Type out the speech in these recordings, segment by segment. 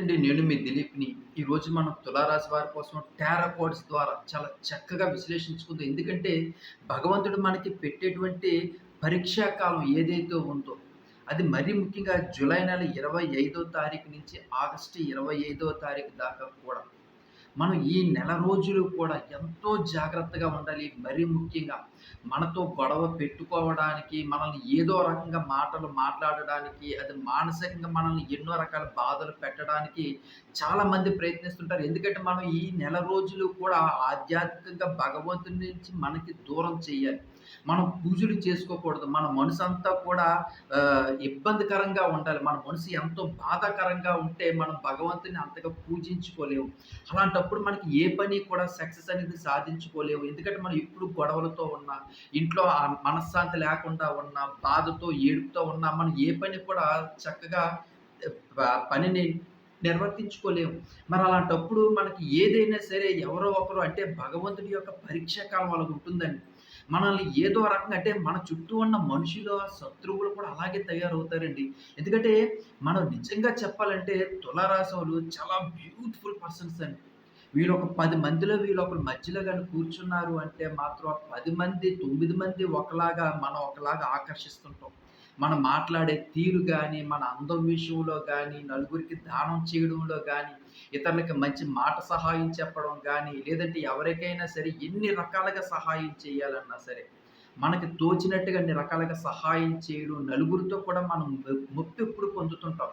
అండి నేను మీ దిలీప్ని. ఈరోజు మనం తులారాశి వారి కోసం టారా కోడ్స్ ద్వారా చాలా చక్కగా విశ్లేషించుకుందాం. ఎందుకంటే భగవంతుడు మనకి పెట్టేటువంటి పరీక్షా కాలం ఏదైతే ఉందో అది మరీ ముఖ్యంగా జూలై నెల ఇరవై ఐదో తారీఖు నుంచి ఆగస్టు ఇరవై ఐదో తారీఖు దాకా కూడా మనం ఈ నెల రోజులు కూడా ఎంతో జాగ్రత్తగా ఉండాలి. మరీ ముఖ్యంగా మనతో గొడవ పెట్టుకోవడానికి మనల్ని ఏదో రకంగా మాటలు మాట్లాడడానికి అది మానసికంగా మనల్ని ఎన్నో రకాల బాధలు పెట్టడానికి చాలామంది ప్రయత్నిస్తుంటారు. ఎందుకంటే మనం ఈ నెల రోజులు కూడా ఆధ్యాత్మికంగా భగవంతుని నుంచి మనకి దూరం చేయాలి. మనం పూజలు చేసుకోకూడదు. మన మనసు అంతా కూడా ఇబ్బందికరంగా ఉండాలి. మన మనసు ఎంతో బాధాకరంగా ఉంటే మనం భగవంతుని అంతగా పూజించుకోలేము. అలాంటప్పుడు మనకి ఏ పని కూడా సక్సెస్ అనేది సాధించుకోలేము. ఎందుకంటే మనం ఎప్పుడు గొడవలతో ఉన్నా ఇంట్లో మనశ్శాంతి లేకుండా ఉన్నా బాధతో ఏడుపుతో ఉన్నా మనం ఏ పని కూడా చక్కగా పనిని నిర్వర్తించుకోలేము. మరి అలాంటప్పుడు మనకి ఏదైనా సరే ఎవరో ఒకరు అంటే భగవంతుడి యొక్క పరీక్షా కాలం వాళ్ళకు ఉంటుందండి. మనల్ని ఏదో రకంగా అంటే మన చుట్టూ ఉన్న మనుషులు శత్రువులు కూడా అలాగే తయారవుతారండి. ఎందుకంటే మనం నిజంగా చెప్పాలంటే తులారాశి చాలా బ్యూటిఫుల్ పర్సన్స్ అండి. వీళ్ళు ఒక పది మందిలో వీళ్ళు ఒకరు మధ్యలో కానీ కూర్చున్నారు అంటే మాత్రం పది మంది తొమ్మిది మంది ఒకలాగా మనం ఒకలాగా ఆకర్షిస్తుంటాం. మనం మాట్లాడే తీరు కానీ మన అందం విషయంలో కానీ నలుగురికి దానం చేయడంలో కానీ ఇతరులకి మంచి మాట సహాయం చెప్పడం కానీ లేదంటే ఎవరికైనా సరే ఎన్ని రకాలుగా సహాయం చేయాలన్నా సరే మనకి తోచినట్టుగా అన్ని రకాలుగా సహాయం చేయడం నలుగురితో కూడా మనం మొప్పు ఎప్పుడు పొందుతుంటాం.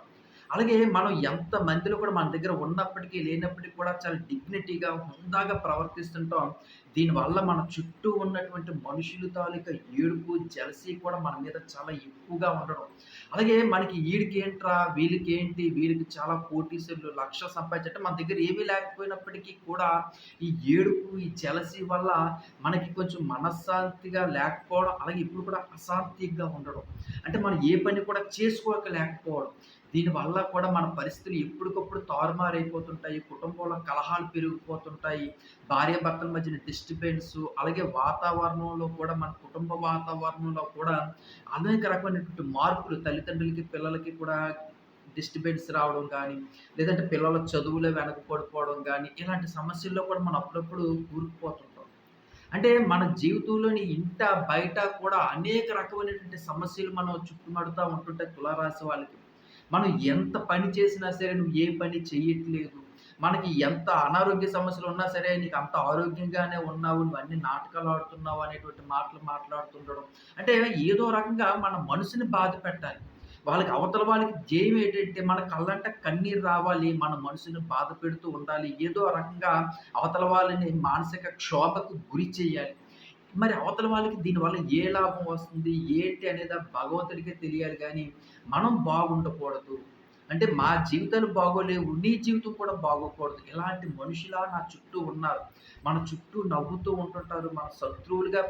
అలాగే మనం ఎంత మందిలో కూడా మన దగ్గర ఉన్నప్పటికీ లేనప్పటికీ కూడా చాలా డిగ్నిటీగా హుందాగా ప్రవర్తిస్తుంటాం. దీనివల్ల మన చుట్టూ ఉన్నటువంటి మనుషులు తాలూకా ఏడుపు జలసి కూడా మన మీద చాలా ఎక్కువగా ఉండడం. అలాగే మనకి వీడికి ఏంట్రా వీళ్ళకి ఏంటి వీళ్ళకి చాలా కోటీసులు లక్షలు సంపాదించంటే మన దగ్గర ఏమీ లేకపోయినప్పటికీ కూడా ఈ ఏడుపు ఈ జలసి వల్ల మనకి కొంచెం మనశ్శాంతిగా లేకపోవడం అలాగే ఇప్పుడు కూడా అశాంతిగా ఉండడం. అంటే మనం ఏ పని కూడా చేసుకోక లేకపోవడం. దీనివల్ల కూడా మన పరిస్థితులు ఎప్పటికప్పుడు తారుమారైపోతుంటాయి కుటుంబంలో కలహాలు పెరిగిపోతుంటాయి భార్య భర్తల మధ్యన డిస్టర్బెన్స్ అలాగే వాతావరణంలో కూడా మన కుటుంబ వాతావరణంలో కూడా అనేక రకమైనటువంటి మార్పులు తల్లిదండ్రులకి పిల్లలకి కూడా డిస్టర్బెన్స్ రావడం కానీ లేదంటే పిల్లల చదువులో వెనక పడిపోవడం కానీ ఇలాంటి సమస్యల్లో కూడా మనం అప్పుడప్పుడు కూరుకుపోతుంటాం అంటే మన జీవితంలోని ఇంట బయట కూడా అనేక రకమైనటువంటి సమస్యలు మనం చుట్టుమడుతూ ఉంటుంటాయి తులారాశి వాళ్ళకి మనం ఎంత పని చేసినా సరే నువ్వు ఏ పని చేయట్లేదు మనకి ఎంత అనారోగ్య సమస్యలు ఉన్నా సరే నీకు అంత ఆరోగ్యంగానే ఉన్నావు నువ్వు అన్ని నాటకాలు ఆడుతున్నావు అనేటువంటి మాటలు మాట్లాడుతుండడం. అంటే ఏదో రకంగా మన మనసుని బాధ పెట్టాలి. వాళ్ళకి అవతల వాళ్ళకి జయం ఏంటంటే మన కళ్ళంట కన్నీరు రావాలి మన మనసుని బాధ పెడుతూ ఉండాలి. ఏదో రకంగా అవతల వాళ్ళని మానసిక క్షోభకు గురి చేయాలి. మరి అవతల వాళ్ళకి దీనివల్ల ఏ లాభం వస్తుంది? ఏంటి అనేది భగవంతుడికే తెలియాలి కానీ మనం బాగుండకూడదు. అంటే మా జీవితాలు బాగోలేవు నీ జీవితం కూడా బాగోకూడదు. ఇలాంటి మనుషులా నా చుట్టూ ఉన్నారు. మన చుట్టూ నవ్వుతూ ఉంటుంటారు మన శత్రువులుగా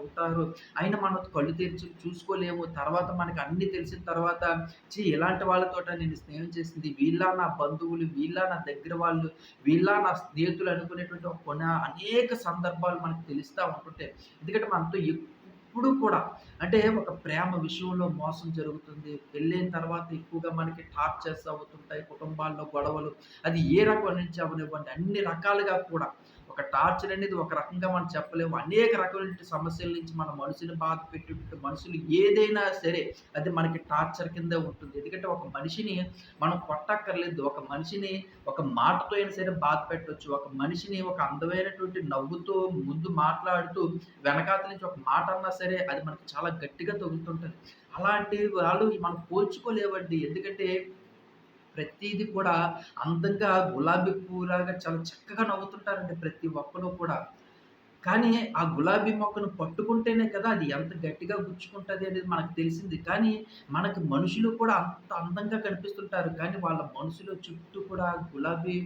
ఉంటారు. అయినా మనం కళ్ళు తెరిచి చూసుకోలేము. తర్వాత మనకి అన్ని తెలిసిన తర్వాత చీ ఇలాంటి వాళ్ళతోట నేను స్నేహం చేసింది. వీళ్ళ నా బంధువులు వీళ్ళ నా దగ్గర వాళ్ళు వీళ్ళ నా స్నేహితులు అనుకునేటువంటి కొన కొన్ని అనేక సందర్భాలు మనకు తెలుస్తూ ఉంటుంటాయి. ఎందుకంటే మనతో ఎప్పుడు కూడా అంటే ఒక ప్రేమ విషయంలో మోసం జరుగుతుంది. వెళ్ళిన తర్వాత ఎక్కువగా మనకి టార్చర్స్ అవుతుంటాయి కుటుంబాల్లో గొడవలు అది ఏ రకం నుంచి అవనివ్వండి అన్ని రకాలుగా కూడా ఒక టార్చర్ అనేది ఒక రకంగా మనం చెప్పలేము. అనేక రకమైన సమస్యల నుంచి మన మనుషుని బాధ పెట్టేటువంటి మనుషులు ఏదైనా సరే అది మనకి టార్చర్ కింద ఉంటుంది. ఎందుకంటే ఒక మనిషిని మనం కొట్టక్కర్లేదు. ఒక మనిషిని ఒక మాటతో అయినా సరే బాధ పెట్టవచ్చు ఒక మనిషిని ఒక అందమైనటువంటి నవ్వుతో ముందు మాట్లాడుతూ వెనకాతల నుంచి ఒక మాట అన్నా సరే అది మనకి చాలా గట్టిగా తగులుతుంటుంది. అలాంటి వాళ్ళు మనం పోల్చుకోలేవండి ఎందుకంటే ప్రతిదీ కూడా అందంగా గులాబీ పూలాగా చాలా చక్కగా నవ్వుతుంటారండి ప్రతి ఒక్కరు కూడా. కానీ ఆ గులాబీ మొక్కను పట్టుకుంటేనే కదా అది ఎంత గట్టిగా గుచ్చుకుంటుంది అనేది మనకు తెలిసింది. కానీ మనకి మనుషులు కూడా అంత అందంగా కనిపిస్తుంటారు. కానీ వాళ్ళ మనసులో చుట్టూ కూడా గులాబీ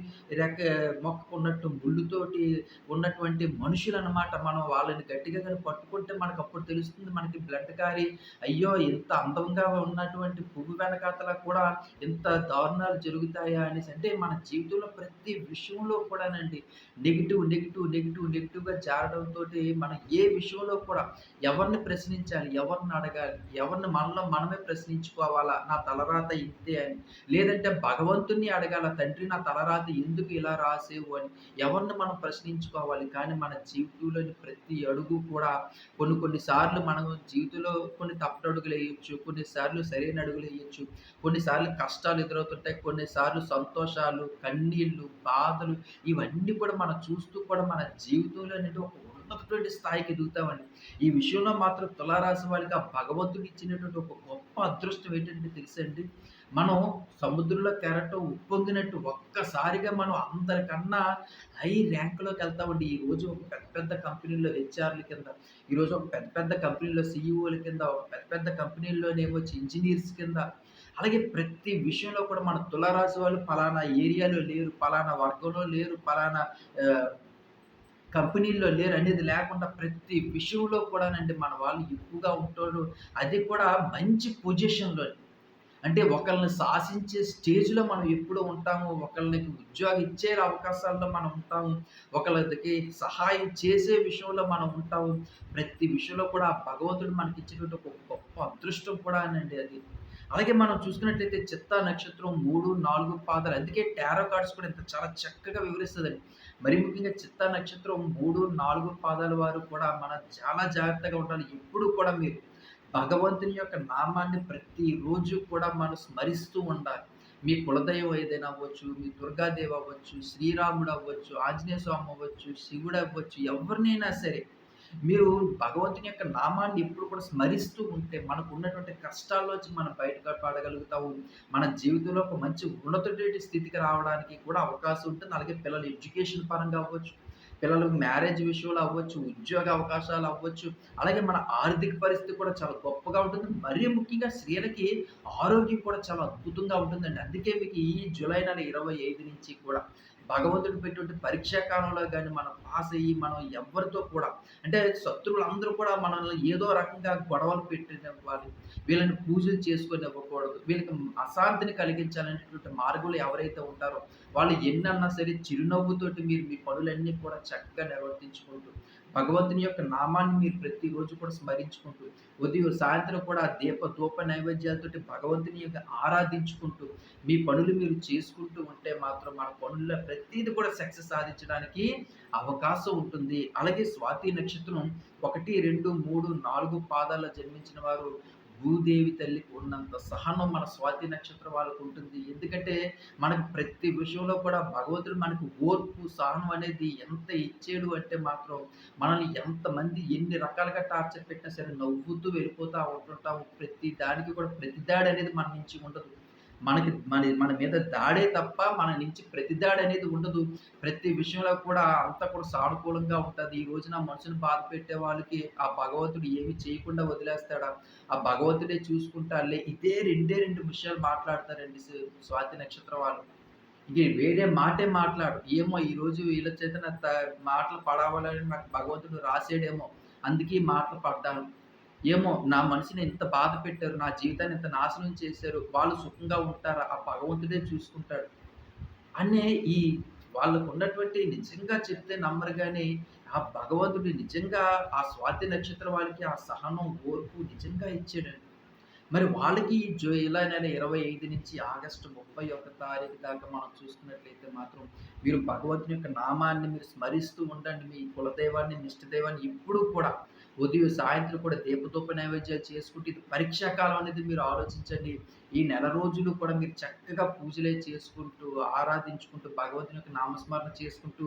రెక్క మొక్కకు ఉన్నట్టు ముళ్ళుతోటి ఉన్నటువంటి మనుషులు అనమాట మనం వాళ్ళని గట్టిగా కానీ పట్టుకుంటే మనకు అప్పుడు తెలుస్తుంది మనకి బ్లడ్ కారి అయ్యో ఇంత అందంగా ఉన్నటువంటి పువ్వు వెనకాతల కూడా ఇంత దారుణాలు జరుగుతాయా అనేసి. అంటే మన జీవితంలో ప్రతి విషయంలో కూడానండి నెగిటివ్ నెగిటివ్ నెగిటివ్ నెగిటివ్గా జార మారడంతోటి మనం ఏ విషయంలో కూడా ఎవరిని ప్రశ్నించాలి? ఎవరిని అడగాలి? ఎవరిని మనలో మనమే ప్రశ్నించుకోవాలా? నా తలరాత ఇంతే అని. లేదంటే భగవంతుని అడగాల తండ్రి నా తలరాత ఎందుకు ఇలా రాసేవు అని. ఎవరిని మనం ప్రశ్నించుకోవాలి. కానీ మన జీవితంలోని ప్రతి అడుగు కూడా కొన్ని కొన్నిసార్లు మనం జీవితంలో కొన్ని తప్పటడుగులేయొచ్చు. కొన్నిసార్లు సరైన అడుగులేయొచ్చు. కొన్నిసార్లు కష్టాలు ఎదురవుతుంటాయి. కొన్నిసార్లు సంతోషాలు, కన్నీళ్ళు, బాధలు ఇవన్నీ కూడా మనం చూస్తూ కూడా మన జీవితంలో అనేది ఒక ఉన్నతటువంటి స్థాయికి ఎదుగుతామండి. ఈ విషయంలో మాత్రం తులారాశి వారికి ఆ భగవంతుడు ఇచ్చినటువంటి ఒక గొప్ప అదృష్టం ఏంటంటే తెలుసండి? మనం సముద్రంలో కెరటం ఉప్పొంగినట్టు ఒక్కసారిగా మనం అందరికన్నా హై ర్యాంక్‌లోకి వెళ్తామండి. ఈరోజు ఒక పెద్ద పెద్ద కంపెనీల్లో హెచ్ఆర్‌ల కింద, ఈరోజు ఒక పెద్ద పెద్ద కంపెనీల్లో సీఈఓల కింద, ఒక పెద్ద పెద్ద కంపెనీల్లోనేమో ఇంజనీర్స్ కింద అలాగే ప్రతి విషయంలో కూడా మన తులారాశి వాళ్ళు పలానా ఏరియాలో లేరు, పలానా వర్గంలో లేరు, పలానా కంపెనీల్లో లేరు అనేది లేకుండా ప్రతి విషయంలో కూడానండి మన వాళ్ళు ఎక్కువగా ఉంటారు. అది కూడా మంచి పొజిషన్‌లో. అంటే ఒకళ్ళని శాసించే స్టేజ్‌లో మనం ఎప్పుడు ఉంటాము. ఒకళ్ళకి ఉద్యోగం ఇచ్చే అవకాశాల్లో మనం ఉంటాము. ఒకళ్ళకి సహాయం చేసే విషయంలో మనం ఉంటాము. ప్రతి విషయంలో కూడా భగవంతుడు భగవంతుడు మనకిచ్చినటువంటి ఒక గొప్ప అదృష్టం కూడానండి అది. అలాగే మనం చూసుకున్నట్లయితే చిత్తా నక్షత్రం 3, 4 పాదాలు అందుకే టారో కార్డ్స్ కూడా ఇంత చాలా చక్కగా వివరిస్తుందండి మరి ముఖ్యంగా చిత్తా నక్షత్రం 3, 4 పాదాల వారు కూడా మనం చాలా జాగ్రత్తగా ఉండాలి. ఎప్పుడు కూడా మీరు భగవంతుని యొక్క నామాన్ని ప్రతిరోజు కూడా మనం స్మరిస్తూ ఉండాలి. మీ కులదైవం ఏదైనా అవ్వచ్చు, మీ దుర్గాదేవి అవ్వచ్చు, శ్రీరాముడు అవ్వచ్చు, ఆంజనేయ స్వామి అవ్వచ్చు, శివుడు అవ్వచ్చు, ఎవరినైనా సరే మీరు భగవంతుని యొక్క నామాన్ని ఎప్పుడు కూడా స్మరిస్తూ ఉంటే మనకు ఉన్నటువంటి కష్టాల్లోంచి మనం బయట పడగలుగుతాము. మన జీవితంలో ఒక మంచి ఉన్నతమైన స్థితికి రావడానికి కూడా అవకాశం ఉంటుంది. అలాగే పిల్లల ఎడ్యుకేషన్ పరంగా అవ్వచ్చు, పిల్లలకు మ్యారేజ్ విషయంలో అవ్వచ్చు, ఉద్యోగ అవకాశాలు అవ్వచ్చు, అలాగే మన ఆర్థిక పరిస్థితి కూడా చాలా గొప్పగా ఉంటుంది. మరీ ముఖ్యంగా స్త్రీలకి ఆరోగ్యం కూడా చాలా అద్భుతంగా ఉంటుందండి. అందుకే మీకు ఈ జూలై నెల 25 నుంచి కూడా భగవంతుడు పెట్టి పరీక్షా కాలంలో కానీ మనం పాస్ అయ్యి మనం ఎవ్వరితో కూడా అంటే శత్రువులందరూ కూడా మనల్ని ఏదో రకంగా గొడవలు పెట్టినివ్వాలి వీళ్ళని పూజలు చేసుకొనివ్వకూడదు. వీళ్ళకి అశాంతిని కలిగించాలనేటువంటి మార్గంలో ఎవరైతే ఉంటారో వాళ్ళు ఎన్నన్నా సరే చిరునవ్వుతోటి మీరు మీ పనులన్నీ కూడా చక్కగా నిర్వర్తించుకుంటూ భగవంతుని యొక్క నామాన్ని మీరు ప్రతిరోజు కూడా స్మరించుకుంటూ ఉదయం, సాయంత్రం కూడా దీప, ధూప నైవేద్యాలతో భగవంతుని యొక్క ఆరాధించుకుంటూ మీ పనులు మీరు చేసుకుంటూ ఉంటే మాత్రం మన పనుల్లో ప్రతిదీ కూడా సక్సెస్ సాధించడానికి అవకాశం ఉంటుంది. అలాగే స్వాతి నక్షత్రం 1, 2, 3, 4 పాదాల్లో జన్మించిన వారు భూదేవి తల్లికి ఉన్నంత సహనం మన స్వాతి నక్షత్రం వాళ్ళకి ఉంటుంది. ఎందుకంటే మనకు ప్రతి విషయంలో కూడా భగవంతుడు మనకు ఓర్పు, సహనం అనేది ఎంత ఇచ్చాడు అంటే మాత్రం మనల్ని ఎంతమంది ఎన్ని రకాలుగా టార్చర్ పెట్టినా సరే నవ్వుతూ వెళ్ళిపోతూ ఉంటుంటాము. ప్రతి దానికి కూడా ప్రతి దాడి అనేది మన నుంచి ఉండదు. మనకి మన మన మీద దాడే తప్ప మన నుంచి ప్రతిదాడి అనేది ఉండదు. ప్రతి విషయంలో కూడా అంతా కూడా సానుకూలంగా ఉంటది. ఈ రోజున మనుషుని బాధ పెట్టే వాళ్ళకి ఆ భగవంతుడు ఏమి చేయకుండా వదిలేస్తాడా? ఆ భగవంతుడే చూసుకుంటాడులే. ఇదే రెండే 2 విషయాలు మాట్లాడతారండి స్వాతి నక్షత్రం వాళ్ళు. ఇంక వేరే మాటే మాట్లాడరు. ఏమో ఈరోజు వీళ్ళ చేత నా మాటలు పడవాలని నాకు భగవంతుడు రాసాడేమో. అందుకే మాటలు పడ్డాను. ఏమో నా మనసుని ఇంత బాధ పెట్టారు. నా జీవితాన్ని ఇంత నాశనం చేశారు. వాళ్ళు సుఖంగా ఉంటారా? ఆ భగవంతుడే చూసుకుంటాడు. అనే ఈ వాళ్ళకున్నటువంటి నిజంగా చెప్తే నమ్మరు కానీ ఆ భగవంతుడు నిజంగా ఆ స్వాతి నక్షత్రం వాళ్ళకి ఆ సహనం, ఓర్పు నిజంగా ఇచ్చాడండి. మరి వాళ్ళకి జూలై నెల 25 నుంచి ఆగస్టు 31 తారీఖు దాకా మనం చూసుకున్నట్లయితే మాత్రం మీరు భగవంతుని యొక్క నామాన్ని మీరు స్మరిస్తూ ఉండండి. మీ కులదైవాన్ని, నిష్టదైవాన్ని ఇప్పుడు కూడా ఉదయం, సాయంత్రం కూడా దీపధూప నైవేద్యాలు చేసుకుంటూ ఇది పరీక్షాకాలం అనేది మీరు ఆలోచించండి. ఈ నెల రోజులు కూడా మీరు చక్కగా పూజలే చేసుకుంటూ, ఆరాధించుకుంటూ, భగవంతుని యొక్క నామస్మరణ చేసుకుంటూ,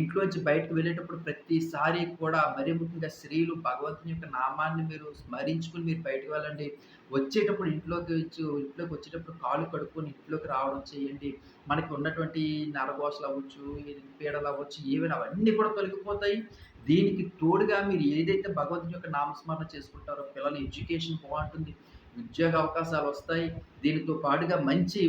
ఇంట్లోంచి బయటకు వెళ్ళేటప్పుడు ప్రతిసారి కూడా మరీ ముఖ్యంగా స్త్రీలు భగవంతుని యొక్క నామాన్ని మీరు స్మరించుకొని మీరు బయటకు వెళ్ళండి. వచ్చేటప్పుడు ఇంట్లోకి వచ్చి ఇంట్లోకి వచ్చేటప్పుడు కాళ్ళు కడుక్కొని ఇంట్లోకి రావడం చేయండి. మనకి ఉన్నటువంటి నరగోసలు అవ్వచ్చు, పీడలు అవ్వచ్చు, ఏవైనా అవన్నీ కూడా తొలగిపోతాయి. దీనికి తోడుగా మీరు ఏదైతే భగవంతుని యొక్క నామస్మరణ చేసుకుంటారో పిల్లల ఎడ్యుకేషన్ బాగుంటుంది ఉద్యోగ అవకాశాలు వస్తాయి. దీనితో పాటుగా మంచి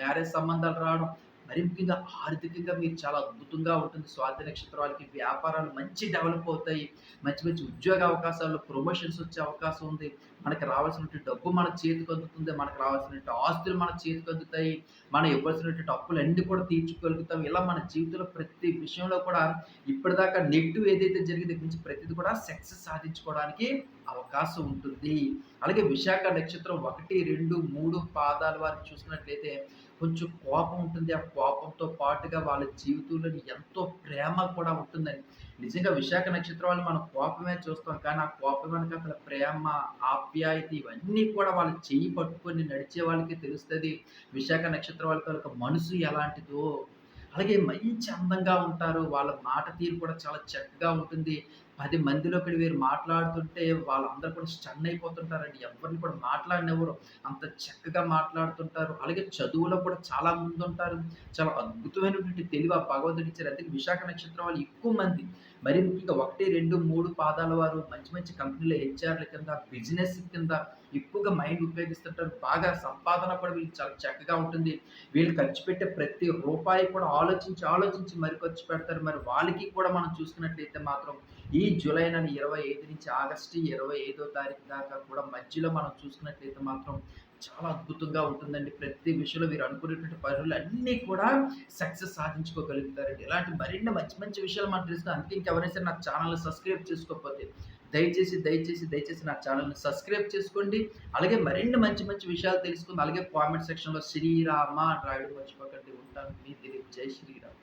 మ్యారేజ్ సంబంధాలు రావడం, మరి ముఖ్యంగా ఆర్థికంగా మీరు చాలా అద్భుతంగా ఉంటుంది. స్వాతి నక్షత్రాలకి వాళ్ళకి వ్యాపారాలు మంచి డెవలప్ అవుతాయి. మంచి మంచి ఉద్యోగ అవకాశాలు ప్రమోషన్స్ వచ్చే అవకాశం ఉంది. మనకి రావాల్సినటువంటి డబ్బు మన చేతికి అందుతుంది. మనకు రావాల్సినటువంటి ఆస్తులు మన చేతికి అందుతాయి. మనం ఇవ్వాల్సినటువంటి అప్పులు అన్ని కూడా తీర్చుకోగలుగుతాం. ఇలా మన జీవితంలో ప్రతి విషయంలో కూడా ఇప్పటిదాకా నెగిటివ్ ఏదైతే జరిగిందో గురించి ప్రతిది కూడా సక్సెస్ సాధించుకోవడానికి అవకాశం ఉంటుంది. అలాగే విశాఖ నక్షత్రం ఒకటి రెండు మూడు పాదాల వారిని చూసినట్లయితే కొంచెం కోపం ఉంటుంది. ఆ కోపంతో పాటుగా వాళ్ళ జీవితంలో ఎంతో ప్రేమ కూడా ఉంటుందని నిజంగా విశాఖ నక్షత్రం వాళ్ళు మనం కోపమే చూస్తాం. కానీ ఆ కోపం వెనక అసలు ప్రేమ ఆప్యాయత ఇవన్నీ కూడా వాళ్ళు చేయి పట్టుకొని నడిచే వాళ్ళకి తెలుస్తుంది. విశాఖ నక్షత్రం వాళ్ళకి మనసు ఎలాంటిదో అలాగే మంచి అందంగా ఉంటారు. వాళ్ళ మాట తీరు కూడా చాలా చక్కగా ఉంటుంది. పది మందిలోకి వీరు మాట్లాడుతుంటే వాళ్ళందరూ కూడా స్టన్ అయిపోతుంటారండి. ఎవరిని కూడా మాట్లాడినెవరు అంత చక్కగా మాట్లాడుతుంటారు. అలాగే చదువులో కూడా చాలా ముందుంటారు. చాలా అద్భుతమైనటువంటి తెలివి ఆ భగవంతుడు ఇచ్చారు అందుకే విశాఖ నక్షత్రం వాళ్ళు ఎక్కువ మంది మరి ముఖ్యంగా ఒకటి రెండు మూడు పాదాల వారు మంచి మంచి కంపెనీల హెచ్ఆర్ల కింద బిజినెస్ కింద ఎక్కువగా మైండ్ ఉపయోగిస్తుంటారు. బాగా సంపాదన కూడా వీళ్ళు చాలా చక్కగా ఉంటుంది. వీళ్ళు ఖర్చు పెట్టే ప్రతి రూపాయి కూడా ఆలోచించి ఆలోచించి మరి ఖర్చు పెడతారు. మరి వాళ్ళకి కూడా మనం చూసుకున్నట్లయితే మాత్రం ఈ జూలై నెల ఇరవై ఐదు నుంచి ఆగస్టు ఇరవై ఐదో తారీఖు దాకా కూడా మధ్యలో మనం చూసుకున్నట్లయితే మాత్రం చాలా అద్భుతంగా ఉంటుందండి. ప్రతి విషయంలో మీరు అనుకునేటువంటి పనులు అన్నీ కూడా సక్సెస్ సాధించుకోగలుగుతారండి. ఇలాంటి మరిన్ని మంచి మంచి విషయాలు మనం తెలుసుకుని అందుకే ఇంకెవరైనా సరే నా ఛానల్ని సబ్స్క్రైబ్ చేసుకోకపోతే దయచేసి దయచేసి దయచేసి నా ఛానల్ని సబ్స్క్రైబ్ చేసుకోండి. అలాగే మరిన్ని మంచి మంచి విషయాలు తెలుసుకుంది. అలాగే కామెంట్ సెక్షన్లో శ్రీరామ రాయడం మర్చిపోకండి. ఉంటాను. మీ దిలీప్. జై శ్రీరామ్.